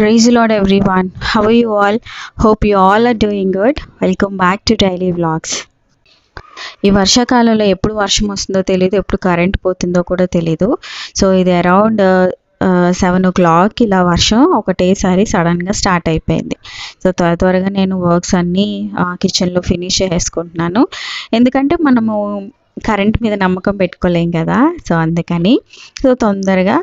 Praise Lord everyone how you all hope you all are doing good welcome back to daily vlogs ఈ వర్షాకాలంలో ఎప్పుడు వర్షం వస్తుందో తెలియదు ఎప్పుడు కరెంట్ పోతుందో కూడా తెలియదు సో ఇది అరౌండ్ సెవెన్ ఓ క్లాక్ ఇలా వర్షం ఒకటేసారి సడన్గా స్టార్ట్ అయిపోయింది. సో త్వర త్వరగా నేను వర్క్స్ అన్నీ కిచెన్లో ఫినిష్ చేసుకుంటున్నాను. ఎందుకంటే మనము కరెంట్ మీద నమ్మకం పెట్టుకోలేం కదా సో అందుకని. సో తొందరగా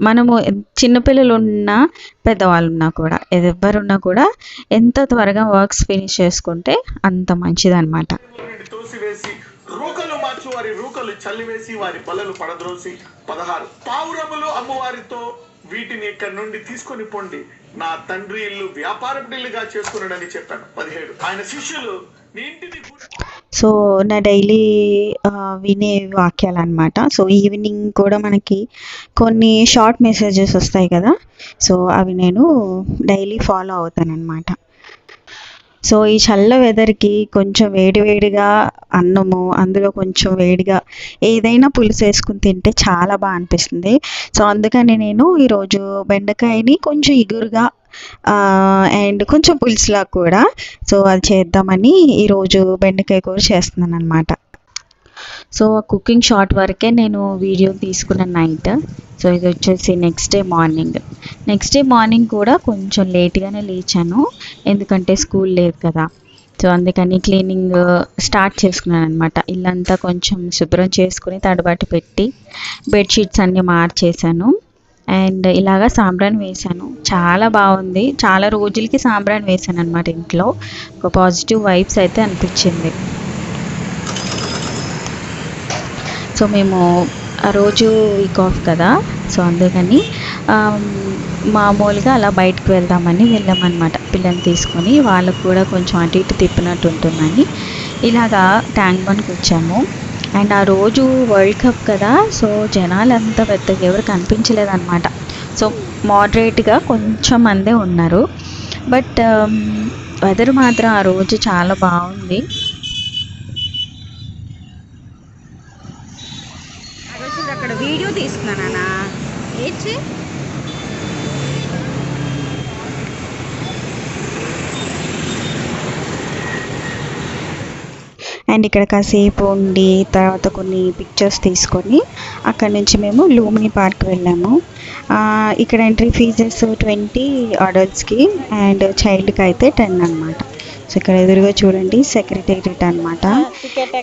మనము చిన్నపిల్లలు ఉన్నా పెద్దవాళ్ళు ఉన్నా కూడా ఎవరున్నా కూడా ఎంత త్వరగా వర్క్స్ ఫినిష్ చేసుకుంటే అంత మంచిదన్నమాట. నుండి తోసివేసి రూకలు మార్చి వారి రూకలు చల్లివేసి వారి బలలు పడద్రోసి పదహారు పావురములు అమ్మవారితో వీటిని ఇక్కడి నుండి తీసుకొని పొండి. నా తండ్రి ఇల్లు వ్యాపారపుడిల్లుగా చేసుకున్నాడని చెప్పాను. పదిహేడు ఆయన శిష్యులు నీ ఇంటిని సో నా డైలీ వినే వాక్యాలు అనమాట సో ఈవినింగ్ కూడా మనకి కొన్ని షార్ట్ మెసేజెస్ వస్తాయి కదా. సో అవి నేను డైలీ ఫాలో అవుతానన్నమాట. సో ఈ చల్ల వెదర్కి కొంచెం వేడివేడిగా అన్నము అందులో కొంచెం వేడిగా ఏదైనా పులుసు వేసుకుని తింటే చాలా బాగా అనిపిస్తుంది. సో అందుకని నేను ఈరోజు బెండకాయని కొంచెం ఇగురుగా అండ్ కొంచెం పులుసులా కూడా సో అది చేద్దామని ఈరోజు బెండకాయ కూర చేస్తున్నాను అనమాట సో ఆ కుకింగ్ షార్ట్ వరకే నేను వీడియో తీసుకున్న నైట్. సో ఇది వచ్చేసి next day morning next day morning కూడా కొంచెం లేట్గానే లేచాను. ఎందుకంటే స్కూల్ లేదు కదా. సో అందుకని క్లీనింగ్ స్టార్ట్ uh, చేసుకున్నాను అనమాట ఇల్లంతా కొంచెం శుభ్రం చేసుకుని తడబాటు పెట్టి బెడ్షీట్స్ అన్నీ మార్చేశాను. అండ్ ఇలాగా సాంబ్రాన్ వేసాను చాలా బాగుంది. చాలా రోజులకి సాంబ్రాన్ వేసాను అనమాట ఇంట్లో. ఒక పాజిటివ్ వైబ్స్ అయితే అనిపించింది. సో మేము ఆ రోజు వీక్ ఆఫ్ కదా. సో అందుకని మామూలుగా అలా బయటకు వెళ్దామని వెళ్ళామన్నమాట. పిల్లల్ని తీసుకొని వాళ్ళకు కూడా కొంచెం అటు ఇటు తిప్పినట్టు ఉంటుందని. ఇలాగా ట్యాంక్ బండ్కి వచ్చాము. అండ్ ఆ రోజు వరల్డ్ కప్ కదా సో జనాలు అంత పెద్దగా ఎవరు కనిపించలేదన్నమాట. సో మోడరేట్గా కొంచెం మందే ఉన్నారు. బట్ వెదర్ మాత్రం ఆ రోజు చాలా బాగుంది. అక్కడ వీడియో తీసుకున్నానా ఏచి అండ్ ఇక్కడ కాసేపు ఉండి తర్వాత కొన్ని పిక్చర్స్ తీసుకొని అక్కడ నుంచి మేము లూమిని పార్క్ వెళ్ళాము. ఆ, ఇక్కడ ఎంట్రీ ఫీజెస్ ట్వంటీ అడల్ట్స్కి అండ్ చైల్డ్కి అయితే టెన్ అనమాట సో ఇక్కడ ఎదురుగా చూడండి సెక్రటేరియట్ అనమాట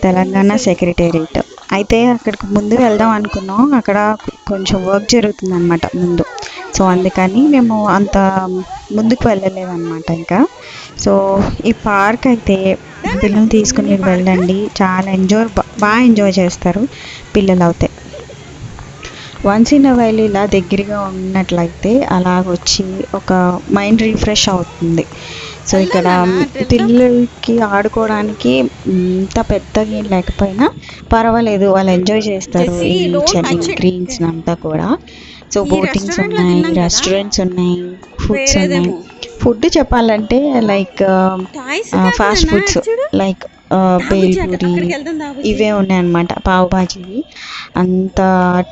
తెలంగాణ సెక్రటేరియట్ అయితే అక్కడికి ముందు వెళ్దాం అనుకున్నాం. అక్కడ కొంచెం వర్క్ జరుగుతుంది అనమాట ముందు. సో అందుకని మేము అంత ముందుకు వెళ్ళలేదన్నమాట ఇంకా. సో ఈ పార్క్ అయితే పిల్లల్ని తీసుకుని వెళ్ళండి. చాలా ఎంజాయ్ బాగా ఎంజాయ్ చేస్తారు పిల్లలు అయితే వన్స్ ఇన్ వైల్ ఇలా దగ్గరగా ఉన్నట్లయితే అలాగొచ్చి ఒక మైండ్ రిఫ్రెష్ అవుతుంది. సో ఇక్కడ పిల్లలకి ఆడుకోవడానికి ఇంత పెద్దగా ఏం లేకపోయినా పర్వాలేదు వాళ్ళు ఎంజాయ్ చేస్తారు ఈ చెన్ని గ్రీన్స్ అంతా కూడా. సో బోటింగ్స్ ఉన్నాయి? రెస్టారెంట్స్ ఉన్నాయి ఫుడ్స్ ఉన్నాయి. ఫుడ్ చెప్పాలంటే like fast foods like bhelpuri ఇవే ఉన్నాయన్నమాట పావు భాజీవి అంత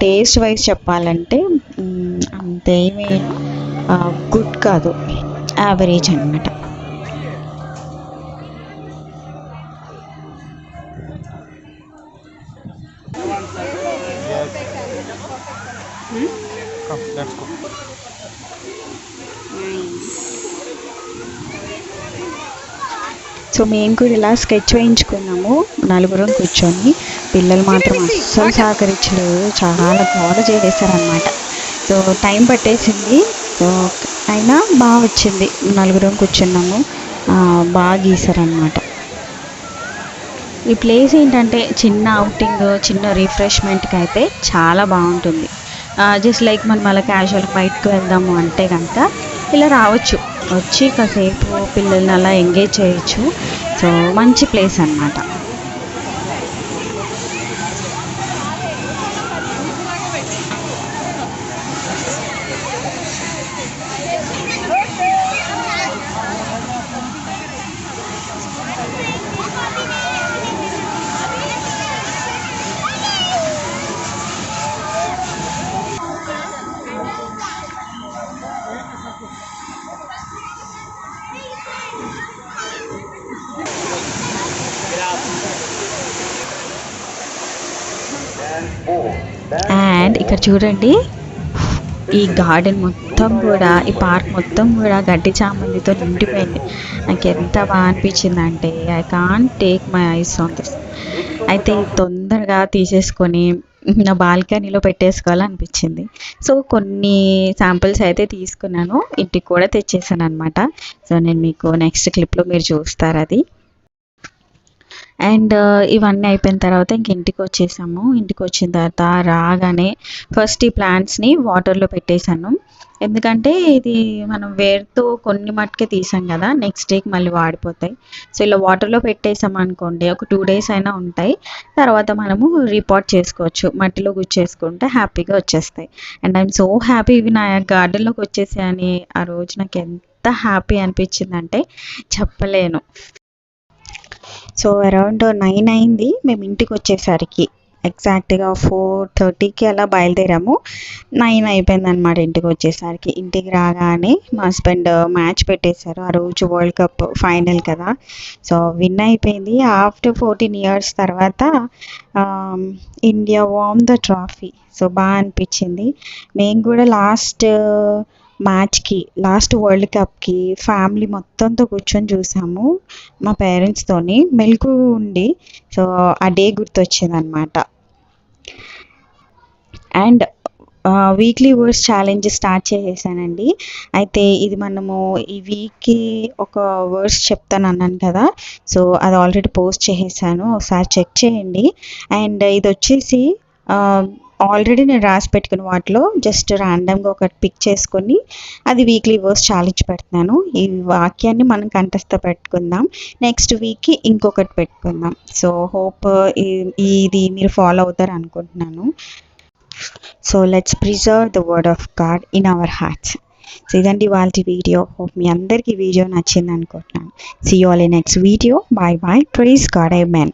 టేస్ట్ వైజ్ చెప్పాలంటే అంతేమీ గుడ్ కాదు యావరేజ్ అనమాట సో మేము కూడా ఇలా స్కెచ్ వేయించుకున్నాము నలుగురం కూర్చొని. పిల్లలు మాత్రం అస్సలు సహకరించలేదు చాలా గోడ చేసేసారనమాట సో టైం పట్టేసింది. సో అయినా బాగా వచ్చింది. నలుగురం కూర్చున్నాము. బాగా గీసారనమాట ఈ ప్లేస్ ఏంటంటే చిన్న అవుటింగ్ చిన్న రిఫ్రెష్మెంట్కి అయితే చాలా బాగుంటుంది. జస్ట్ లైక్ మనం అలా క్యాజువల్ బయటకు వెళ్దాము అంటే కనుక ఇలా రావచ్చు. వచ్చి కాసేపు పిల్లల్ని అలా ఎంగేజ్ చేయొచ్చు. సో మంచి ప్లేస్ అన్నమాట. ఇక్కడ చూడండి. ఈ గార్డెన్ మొత్తం కూడా ఈ పార్క్ మొత్తం కూడా గడ్డి చామంతితో నిండిపోయింది. నాకు ఎంత బాగా అనిపించింది అంటే I can take my eyes on this అయితే తొందరగా తీసేసుకొని నా బాల్కనీలో పెట్టేసుకోవాలనిపించింది. సో కొన్ని శాంపిల్స్ అయితే తీసుకున్నాను. ఇంటికి కూడా తెచ్చేసాను అనమాట సో నేను మీకు నెక్స్ట్ క్లిప్లో మీరు చూస్తారు అది. అండ్ ఇవన్నీ అయిపోయిన తర్వాత ఇంక ఇంటికి వచ్చేసాము ఇంటికి వచ్చిన తర్వాత రాగానే ఫస్ట్ ఈ ప్లాంట్స్ని వాటర్లో పెట్టేశాను. ఎందుకంటే ఇది మనం వేర్తో కొన్ని మట్టుకే తీసాం కదా నెక్స్ట్ డేకి మళ్ళీ వాడిపోతాయి. సో ఇలా వాటర్లో పెట్టేసాం అనుకోండి ఒక టూ డేస్ అయినా ఉంటాయి. తర్వాత మనము రిపోర్ట్ చేసుకోవచ్చు మట్టిలో గుచ్చేసుకుంటే హ్యాపీగా వచ్చేస్తాయి. అండ్ ఐఎమ్ సో హ్యాపీ ఇవి నా గార్డెన్లోకి వచ్చేసాయని ఆ రోజు నాకు ఎంత హ్యాపీ అనిపించిందంటే చెప్పలేను. సో అరౌండ్ నైన్ అయింది. మేము ఇంటికి వచ్చేసరికి ఎగ్జాక్ట్గా ఫోర్ థర్టీకి అలా బయలుదేరాము. నైన్ అయిపోయింది అనమాట ఇంటికి వచ్చేసరికి. ఇంటికి రాగానే మా హస్బెండ్ మ్యాచ్ పెట్టేశారు. ఆ రోజు వరల్డ్ కప్ ఫైనల్ కదా. సో విన్ అయిపోయింది. ఆఫ్టర్ ఫోర్టీన్ ఇయర్స్ తర్వాత India won the trophy. So బాగా అనిపించింది. మేము కూడా లాస్ట్ మ్యాచ్కి లాస్ట్ వరల్డ్ కప్కి ఫ్యామిలీ మొత్తంతో కూర్చొని చూసాము మా పేరెంట్స్తోని మెలకు ఉండి సో ఆ day గుర్తొచ్చిందనమాట and weekly words challenge start చేసేసానండి. అయితే ఇది మనము ఈ వీక్కి ఒక వర్డ్స్ చెప్తాను అన్నాను కదా సో అది ఆల్రెడీ పోస్ట్ చేసేసాను. ఒకసారి చెక్ చేయండి. అండ్ ఇది వచ్చేసి ఆల్రెడీ నేను రాసి పెట్టుకున్న వాటిలో జస్ట్ ర్యాండమ్గా ఒకటి పిక్ చేసుకొని అది వీక్లీ వర్స్ ఛాలెంజ్ పెడుతున్నాను. ఈ వాక్యాన్ని మనం కంఠస్థ పెట్టుకుందాం. నెక్స్ట్ వీక్కి ఇంకొకటి పెట్టుకుందాం. సో హోప్ ఇది మీరు ఫాలో అవుతారు అనుకుంటున్నాను. So let's preserve the word of God in our hearts so ఇదండి వాళ్ళ వీడియో హోప్ మీ అందరికీ వీడియో నచ్చింది అనుకుంటున్నాను. See all in next video bye bye praise God amen